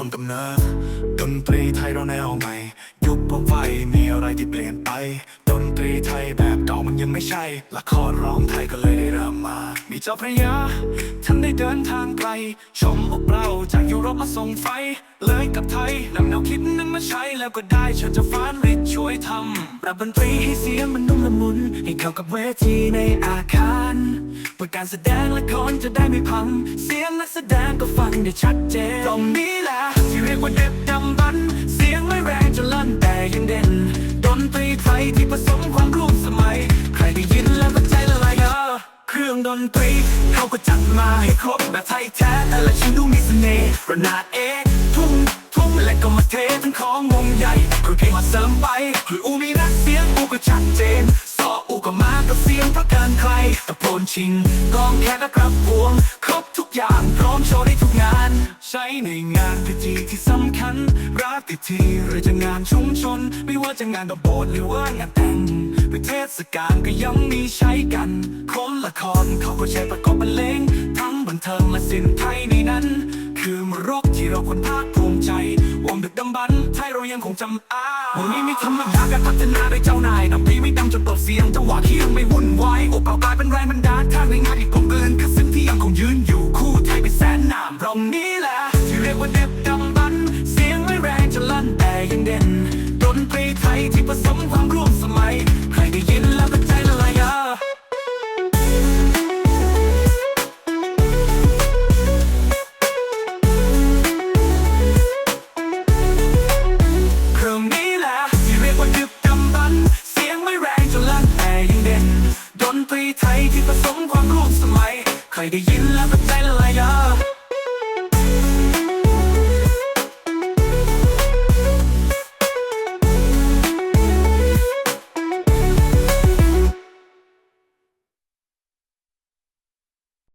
ต้นกำเนิดดนตรีไทยเราแนวใหม่ยุคผมไฟมีอะไรที่เปลี่ยนไป ดนตรีไทยแบบเก่ามันยังไม่ใช่ ละครร้องไทยก็เลยได้เริ่มมา มีเจ้าพระยาท่านได้เดินทางไกล ชมพวกเราจากยุโรปมาส่งไฟ เลยกับไทยนำแนวคิดนั้นมาใช้แล้วก็ได้เชิญจ้าฟ้านฤทธิ์ช่วยทำปรับดนตรีให้เสียงมันนุ่มละมุน ให้เข้ากับเวทีในอาคารเพื่อการแสดงละครจะได้ไม่พัง เสียงนักแสดงก็ฟังได้ชัดเจนตรงนี้ ว่าเด็บดำบัน เสียงไม่แรงจนลั่นแต่ยังเด่น ดนตรีไทยที่ผสมความร่วมสมัย ใครได้ยินแล้วก็ใจละลายเออเครื่องดนตรี เขาก็จัดมาให้ครบแบบไทยแท้แต่ละชิ้นดูมีเสน่ห์ระนาดเอกทุ่งทุ่งและก็มาเททั้งของวงใหญ่คือเพลงมาเสริมไปคืออูมีนักเสียงอูก็ชัดเจน ตะโพนชิงกองแค่และกระพวง ครบทุกอย่างพร้อมโชว์ได้ทุกงาน ใช้ในงานพิธีที่สำคัญราตรีทีหรือจะงานชุมชน ไม่ว่าจะงานดอกโบสถ์หรือว่างานแต่งหรือเทศกาลก็ยังมีใช้กันคนละครเขาก็ใช้ประกอบบรรเลงทั้งบันเทิงและสินไทยในนั้น คือมรกที่เราควรภาคภูมิใจวงดึกดำบรรพ์ เรายังคงจำอาวันี้ไม่ธรรมดาการพัฒนาโดยเจ้านายนำพี่ไม่ดังจนตดเสียงจังหวะที่ยังไม่วุ่นวายโอกากลายเป็นแรงบันดาลท่าในงานที่ผมเกินคือสิ่งที่ยังคงยืนอยู่คู่ไทยไปแสนนามตรงนี้แหละที่เรียกว่าเด็บดำบัน เสียงไม่แรงจะลั่นแต่ยังเด่นดนตรีไทยที่ผสมความ สมความร่วมสมัยใครได้ยินแล้วก็ใจละลายา